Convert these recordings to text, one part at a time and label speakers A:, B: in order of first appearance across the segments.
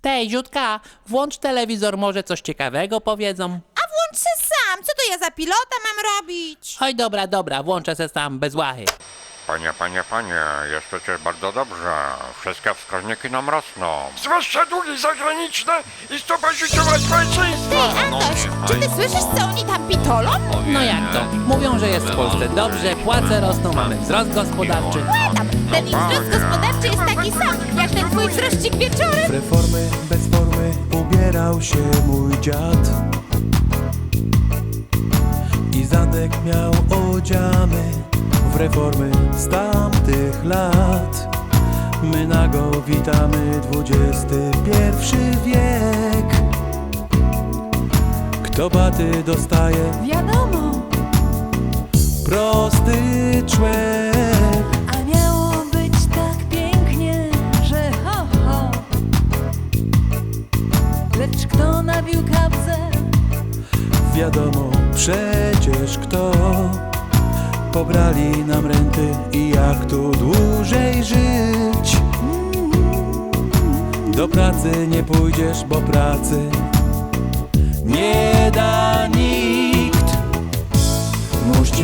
A: Tej, Ziutka, włącz telewizor, może coś ciekawego powiedzą.
B: A włącz se sam, co to ja za pilota mam robić?
A: Oj, dobra, dobra, włączę se sam, bez łachy.
C: Panie, panie, panie, jest przecież bardzo dobrze. Wszystkie wskaźniki nam rosną.
D: Zwłaszcza długi zagraniczne i stopa życiowa społeczeństwa.
B: Czy ty słyszysz, co oni tam pitolą?
A: No jak to? Mówią, że jest w Polsce dobrze, płace rosną, mamy wzrost gospodarczy.
B: Tam, ten ich wzrost gospodarczy jest taki sam, jak ten twój wzrościk wieczorem.
E: W reformy bez formy ubierał się mój dziad I zadek miał odziany w reformy z tamtych lat My nago witamy XXI wiek Kto baty dostaje,
F: Wiadomo,
E: prosty człek
F: a miało być tak pięknie, że ho, ho. Lecz kto nabił kapsę,
E: Wiadomo przecież kto. Pobrali nam renty i jak tu dłużej żyć? Do pracy nie pójdziesz, bo pracy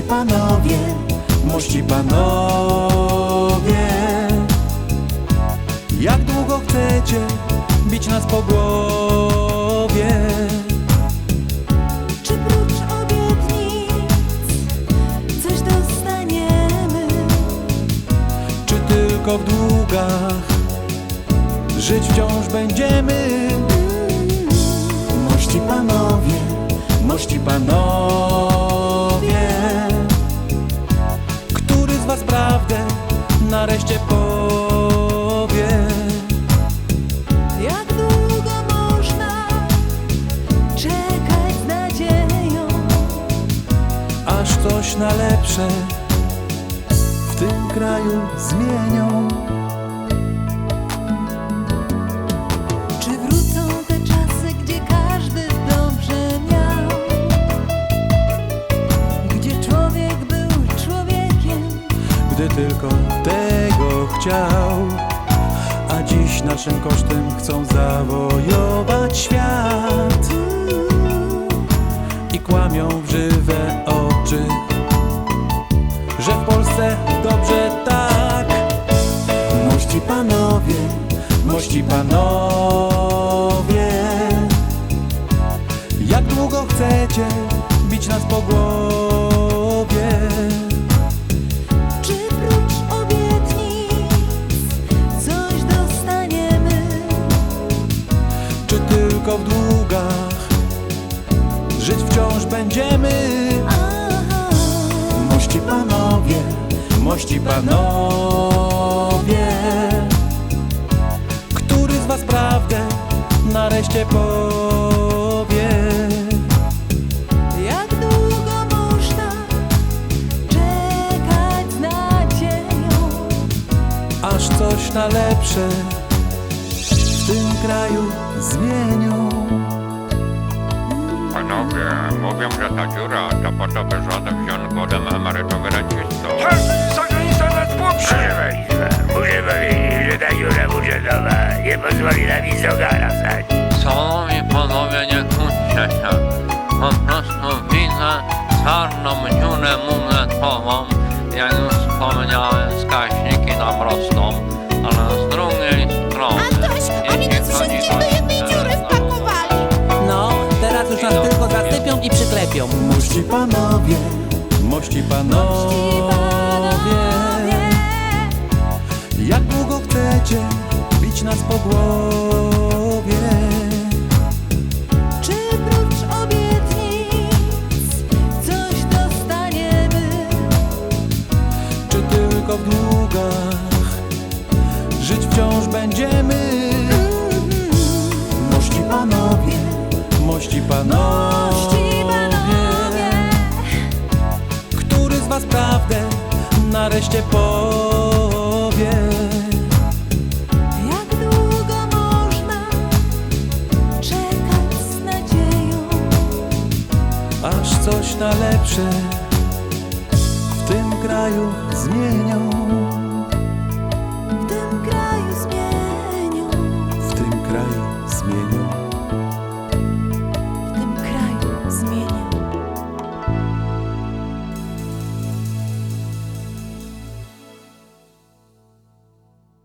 E: panowie, mości panowie Jak długo chcecie bić nas po głowie?
F: czy prócz obietnic coś dostaniemy?
E: czy tylko w długach żyć wciąż będziemy? Coś na lepsze w tym kraju zmienią. Chciał. A dziś naszym kosztem chcą zawojować świat i kłamią w żywe oczy, że w Polsce dobrze tak. Mości panowie, mości panowie, jak długo chcecie bić nas po głowie? Będziemy? Mości panowie, mości panowie, który z was prawdę nareszcie powie?
F: jak długo można czekać z nadzieją?
E: Aż coś na lepsze w tym kraju zmienią.
C: Panowie, mówią, że ta dziura to po to, by rząd wziął głodem emerytów i rencistów.
D: Każdy zagranica nas poprze.
G: Proszę Państwa, muszę powiedzieć, że ta dziura budżetowa nie pozwoli nam nic ogarnąć.
H: Szanowni panowie, nie kłóćcie się. Po prostu widzę czarną dziurę monetową. Jak już wspomniałem, wskaźniki nam rosną,
A: zasypią i przyklepią.
E: Mości panowie, mości panowie, jak długo chcecie bić nas po głowie?
F: Czy prócz obietnic coś dostaniemy?
E: czy tylko w długach żyć wciąż będziemy? Mości panowie, mości panowie,
F: Ci panowie,
E: nareszcie powie?
F: jak długo można czekać z nadzieją?
E: Aż coś na lepsze w tym kraju zmienią.